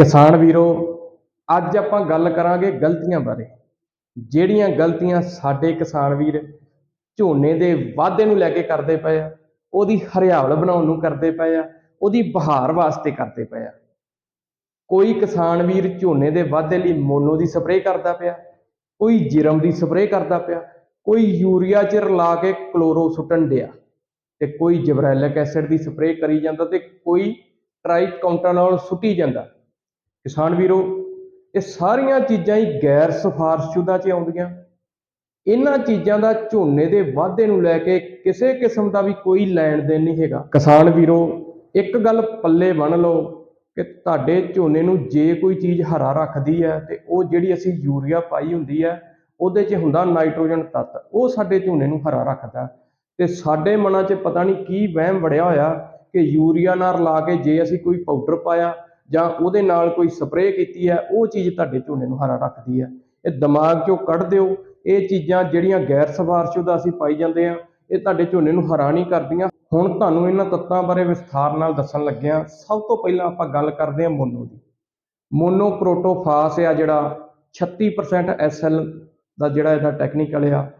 ਕਿਸਾਨ ਵੀਰੋ, ਅੱਜ ਆਪਾਂ ਗੱਲ ਕਰਾਂਗੇ ਗਲਤੀਆਂ ਬਾਰੇ। ਜਿਹੜੀਆਂ ਗਲਤੀਆਂ ਸਾਡੇ ਕਿਸਾਨ ਵੀਰ ਝੋਨੇ ਦੇ ਵਾਧੇ ਨੂੰ ਲੈ ਕੇ ਕਰਦੇ ਪਏ ਆ, ਉਹਦੀ ਹਰਿਆਵਲ ਬਣਾਉਣ ਨੂੰ ਕਰਦੇ ਪਏ ਆ, ਉਹਦੀ ਬਹਾਰ ਵਾਸਤੇ ਕਰਦੇ ਪਏ ਆ। ਕੋਈ ਕਿਸਾਨ ਵੀਰ ਝੋਨੇ ਦੇ ਵਾਧੇ ਲਈ ਮੋਨੋ ਦੀ ਸਪਰੇਅ ਕਰਦਾ ਪਿਆ, ਕੋਈ ਜਿਰਮ ਦੀ ਸਪਰੇਅ ਕਰਦਾ ਪਿਆ, ਕੋਈ ਯੂਰੀਆ ਚ ਰਲਾ ਕੇ ਕਲੋਰੋ ਸੁੱਟਣ ਡਿਆ, ਤੇ ਕੋਈ ਜਬਰੈਲਿਕ ਐਸਿਡ ਦੀ ਸਪਰੇਅ ਕਰੀ ਜਾਂਦਾ ਤੇ ਕੋਈ ਟ੍ਰਾਈਕਾਉਂਟਾਨੋਲ ਸੁੱਟੀ ਜਾਂਦਾ। ਕਿਸਾਨ ਵੀਰੋ, ਇਹ ਸਾਰੀਆਂ ਚੀਜ਼ਾਂ ਹੀ ਗੈਰ ਸਿਫਾਰਸ਼ਸ਼ੁਦਾ ਚ ਆਉਂਦੀਆਂ। ਇਹਨਾਂ ਚੀਜ਼ਾਂ ਦਾ ਝੋਨੇ ਦੇ ਵਾਧੇ ਨੂੰ ਲੈ ਕੇ ਕਿਸੇ ਕਿਸਮ ਦਾ ਵੀ ਕੋਈ ਲੈਣ ਦੇਣ ਨਹੀਂ ਹੈਗਾ। ਕਿਸਾਨ ਵੀਰੋ, ਇੱਕ ਗੱਲ ਪੱਲੇ ਬੰਨ ਲਓ ਕਿ ਤੁਹਾਡੇ ਝੋਨੇ ਨੂੰ ਜੇ ਕੋਈ ਚੀਜ਼ ਹਰਾ ਰੱਖਦੀ ਹੈ ਤੇ ਉਹ ਜਿਹੜੀ ਅਸੀਂ ਯੂਰੀਆ ਪਾਈ ਹੁੰਦੀ ਹੈ, ਉਹਦੇ 'ਚ ਹੁੰਦਾ ਨਾਈਟ੍ਰੋਜਨ ਤੱਤ, ਉਹ ਸਾਡੇ ਝੋਨੇ ਨੂੰ ਹਰਾ ਰੱਖਦਾ। ਤੇ ਸਾਡੇ ਮਨਾਂ 'ਚ ਪਤਾ ਨਹੀਂ ਕੀ ਵਹਿਮ ਵੜਿਆ ਹੋਇਆ ਕਿ ਯੂਰੀਆ ਨਾਲ ਰਲਾ ਕੇ ਜੇ ਅਸੀਂ ਕੋਈ ਪਾਊਡਰ ਪਾਇਆ ਜਾਂ ਉਹਦੇ ਨਾਲ ਕੋਈ ਸਪਰੇਅ ਕੀਤੀ ਹੈ, ਉਹ ਚੀਜ਼ ਤੁਹਾਡੇ ਝੋਨੇ ਨੂੰ ਹਰਾ ਰੱਖਦੀ ਹੈ। ਇਹ ਦਿਮਾਗ 'ਚੋਂ ਕੱਢ ਦਿਓ। ਇਹ ਚੀਜ਼ਾਂ ਜਿਹੜੀਆਂ ਗੈਰ ਸਿਫਾਰਸ਼ੁਦਾ ਅਸੀਂ ਪਾਈ ਜਾਂਦੇ ਆ ਇਹ ਤੁਹਾਡੇ ਝੋਨੇ ਨੂੰ ਹਰਾ ਨਹੀਂ ਕਰਦੀਆਂ। ਹੁਣ ਤੁਹਾਨੂੰ ਇਹਨਾਂ ਤੱਤਾਂ ਬਾਰੇ ਵਿਸਥਾਰ ਨਾਲ ਦੱਸਣ ਲੱਗਿਆ, ਸਭ ਤੋਂ ਪਹਿਲਾਂ ਆਪਾਂ ਗੱਲ ਕਰਦੇ ਹਾਂ ਮੋਨੋ ਦੀ। ਮੋਨੋ ਪ੍ਰੋਟੋਫਾਸ ਆ ਜਿਹੜਾ 36% ਐਸਐਲ ਦਾ ਜਿਹੜਾ ਇਹਦਾ ਟੈਕਨੀਕਲ ਆ।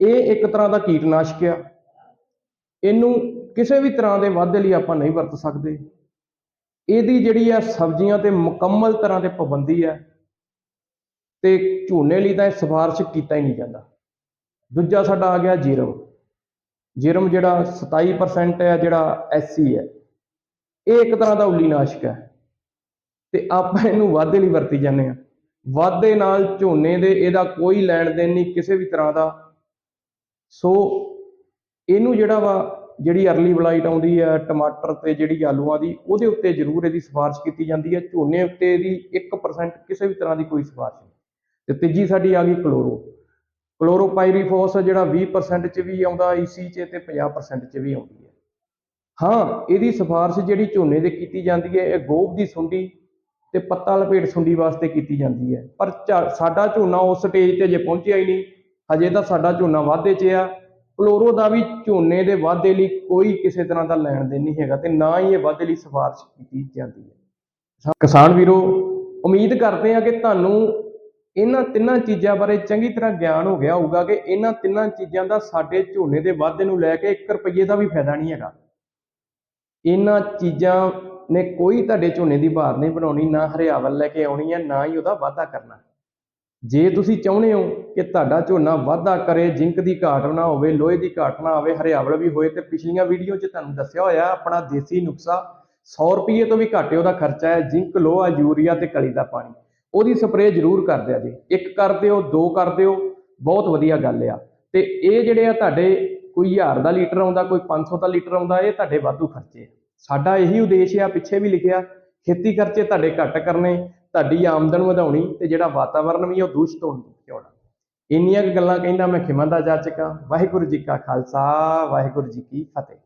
ਇਹ ਇੱਕ ਤਰ੍ਹਾਂ ਦਾ ਕੀਟਨਾਸ਼ਕ ਆ। ਇਹਨੂੰ ਕਿਸੇ ਵੀ ਤਰ੍ਹਾਂ ਦੇ ਵਾਧੇ ਲਈ ਆਪਾਂ ਨਹੀਂ ਵਰਤ ਸਕਦੇ। ਇਹਦੀ ਜਿਹੜੀ ਆ ਸਬਜ਼ੀਆਂ ਤੇ ਮੁਕੰਮਲ ਤਰ੍ਹਾਂ ਤੇ ਪਾਬੰਦੀ ਹੈ ਤੇ ਝੋਨੇ ਲਈ ਤਾਂ ਇਹ ਸਿਫਾਰਿਸ਼ ਕੀਤਾ ਹੀ ਨਹੀਂ ਜਾਂਦਾ। ਦੂਜਾ ਸਾਡਾ ਆ ਗਿਆ ਜੀਰਮ। ਜੀਰਮ ਜਿਹੜਾ 27% ਹੈ ਜਿਹੜਾ ਐਸਸੀ ਹੈ ਇਹ ਇੱਕ ਤਰ੍ਹਾਂ ਦਾ ਉਲੀਨਾਸ਼ਕ ਹੈ ਤੇ ਆਪਾਂ ਇਹਨੂੰ ਵਾਧੇ ਲਈ ਵਰਤੀ ਜਾਂਦੇ ਆ ਵਾਧੇ ਨਾਲ ਝੋਨੇ ਦੇ ਇਹਦਾ ਕੋਈ ਲੈਣ ਦੇਣ ਨਹੀਂ ਕਿਸੇ ਵੀ ਤਰ੍ਹਾਂ ਦਾ। ਸੋ ਇਹਨੂੰ ਜਿਹੜਾ ਵਾ ਜਿਹੜੀ ਅਰਲੀ ਬਲਾਈਟ ਆਉਂਦੀ ਹੈ ਟਮਾਟਰ ਤੇ ਜਿਹੜੀ ਆਲੂਆਂ ਦੀ, ਉਹਦੇ ਉੱਤੇ ਜ਼ਰੂਰ ਇਹਦੀ ਸਿਫਾਰਿਸ਼ ਕੀਤੀ ਜਾਂਦੀ ਹੈ ਝੋਨੇ ਉੱਤੇ ਇਹਦੀ 1% ਕਿਸੇ ਵੀ ਤਰ੍ਹਾਂ ਦੀ ਕੋਈ ਸਿਫਾਰਿਸ਼ ਨਹੀਂ। ਤੇ ਤੀਜੀ ਸਾਡੀ ਆ ਗਈ ਕਲੋਰੋ। ਕਲੋਰੋਪਾਈਰੀਫੋਸ ਜਿਹੜਾ 20% ਚ ਵੀ ਆਉਂਦਾ, ਈਸੀ ਚ ਤੇ 50% ਚ ਵੀ ਆਉਂਦੀ ਹੈ ਹਾਂ, ਇਹਦੀ ਸਿਫਾਰਿਸ਼ ਜਿਹੜੀ ਝੋਨੇ ਦੇ ਕੀਤੀ ਜਾਂਦੀ ਹੈ ਇਹ ਗੋਭ ਦੀ ਸੁੰਡੀ ਤੇ ਪੱਤਾ ਲਪੇਟ ਸੁੰਡੀ ਵਾਸਤੇ ਕੀਤੀ ਜਾਂਦੀ ਹੈ ਪਰ ਝਾ- ਸਾਡਾ ਝੋਨਾ ਉਸ ਸਟੇਜ ਤੇ ਜੇ ਪਹੁੰਚਿਆ ਹੀ ਨਹੀਂ। ਹਜੇ ਤਾਂ ਸਾਡਾ ਝੋਨਾ ਵਾਧੇ 'ਚ ਆ। ਕਲੋਰੋ ਦਾ ਵੀ ਝੋਨੇ ਦੇ ਵਾਧੇ ਲਈ ਕੋਈ ਕਿਸੇ ਤਰ੍ਹਾਂ ਦਾ ਲੈਣ ਦੇਣ ਨਹੀਂ ਹੈਗਾ ਤੇ ਨਾ ਹੀ ਇਹ ਵਾਧੇ ਲਈ ਸਿਫਾਰਿਸ਼ ਕੀਤੀ ਜਾਂਦੀ ਹੈ। ਕਿਸਾਨ ਵੀਰੋ, ਉਮੀਦ ਕਰਦੇ ਹਾਂ ਕਿ ਤੁਹਾਨੂੰ ਇਹਨਾਂ ਤਿੰਨਾਂ ਚੀਜ਼ਾਂ ਬਾਰੇ ਚੰਗੀ ਤਰ੍ਹਾਂ ਗਿਆਨ ਹੋ ਗਿਆ ਹੋਊਗਾ ਕਿ ਇਹਨਾਂ ਤਿੰਨਾਂ ਚੀਜ਼ਾਂ ਦਾ ਸਾਡੇ ਝੋਨੇ ਦੇ ਵਾਧੇ ਨੂੰ ਲੈ ਕੇ 1 ਰੁਪਏ ਦਾ ਵੀ ਫਾਇਦਾ ਨਹੀਂ ਹੈਗਾ। ਇਹਨਾਂ ਚੀਜ਼ਾਂ ਨੇ ਕੋਈ ਤੁਹਾਡੇ ਝੋਨੇ ਦੀ ਬਹਾਰ ਨਹੀਂ ਬਣਾਉਣੀ, ਨਾ ਹਰਿਆਵਲ ਲੈ ਕੇ ਆਉਣੀ ਹੈ, ਨਾ ਹੀ ਉਹਦਾ ਵਾਧਾ ਕਰਨਾ। ਜੇ ਤੁਸੀਂ ਚਾਹੁੰਦੇ ਹੋ ਕਿ ਤੁਹਾਡਾ ਝੋਨਾ ਵਾਧਾ ਕਰੇ, ਜਿੰਕ ਦੀ ਘਾਟ ਨਾ ਹੋਵੇ, ਲੋਹੇ ਦੀ ਘਾਟ ਨਾ ਹੋਵੇ, ਹਰਿਆਵਲ ਵੀ ਹੋਏ, ਤੇ ਪਿਛਲੀਆਂ ਵੀਡੀਓ 'ਚ ਤੁਹਾਨੂੰ ਦੱਸਿਆ ਹੋਇਆ ਆਪਣਾ ਦੇਸੀ ਨੁਕਸਾ 100 ਰੁਪਏ ਤੋਂ ਵੀ ਘੱਟ ਉਹਦਾ ਖਰਚਾ ਹੈ, ਜਿੰਕ, ਲੋਹਾ, ਯੂਰੀਆ ਤੇ ਕਲੀ ਦਾ ਪਾਣੀ। ਉਹਦੀ ਸਪਰੇਅ ਜ਼ਰੂਰ ਕਰ ਦਿਆ ਜੀ। ਇੱਕ ਕਰ ਦਿਓ, ਦੋ ਕਰ ਦਿਓ, ਬਹੁਤ ਵਧੀਆ ਗੱਲ ਆ। ਤੇ ਇਹ ਜਿਹੜੇ ਆ ਤੁਹਾਡੇ ਕੋਈ 1000 ਦਾ ਲੀਟਰ ਆਉਂਦਾ, ਕੋਈ 500 ਦਾ ਲੀਟਰ ਆਉਂਦਾ, ਇਹ ਤੁਹਾਡੇ ਵਾਧੂ ਖਰਚੇ ਆ। ਸਾਡਾ ਇਹੀ ਉਦੇਸ਼ ਆ, ਪਿੱਛੇ ਵੀ ਲਿਖਿਆ, ਖੇਤੀ ਖਰਚੇ ਤੁਹਾਡੇ ਘੱਟ ਕਰਨੇ ਤੁਹਾਡੀ ਆਮਦਨ ਵਧਾਉਣੀ ਤੇ ਜਿਹੜਾ ਵਾਤਾਵਰਣ ਵੀ ਉਹ ਦੂਸ਼ਿਤ ਹੋਣ ਤੋਂ ਬਚਾਉਣਾ। ਇੰਨੀਆਂ ਕੁ ਗੱਲਾਂ ਕਹਿੰਦਾ ਮੈਂ ਖਿਮਾਦਾ ਜਾ ਚੁੱਕਾ ਵਾਹਿਗੁਰੂ ਜੀ ਕਾ ਖਾਲਸਾ, ਵਾਹਿਗੁਰੂ ਜੀ ਕੀ ਫਤਿਹ।